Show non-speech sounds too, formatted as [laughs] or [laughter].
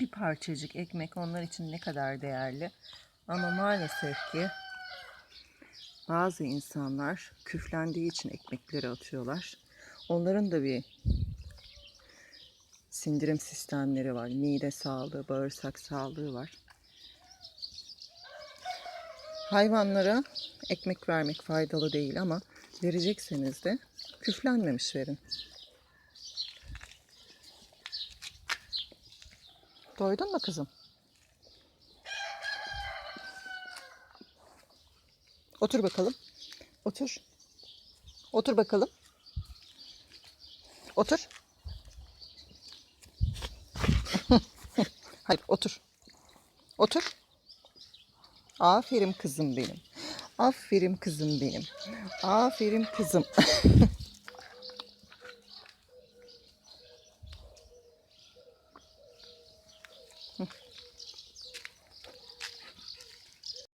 bir parçacık ekmek onlar için ne kadar değerli. Ama maalesef ki bazı insanlar küflendiği için ekmekleri atıyorlar. Onların da bir sindirim sistemleri var. Mide sağlığı, bağırsak sağlığı var. Hayvanlara ekmek vermek faydalı değil ama verecekseniz de küflenmemiş verin. Doydun mu kızım? Otur bakalım. Otur. Otur bakalım. Otur. [laughs] Hayır, otur. Otur. Aferin kızım benim. Aferin kızım benim. Aferin kızım. [laughs]